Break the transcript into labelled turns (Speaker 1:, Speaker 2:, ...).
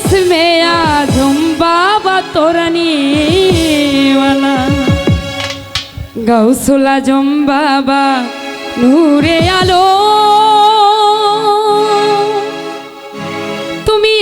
Speaker 1: इसमें आजम बाबा तोरनी वाला गौसुल आजम बाबा নূরে আলো তুমি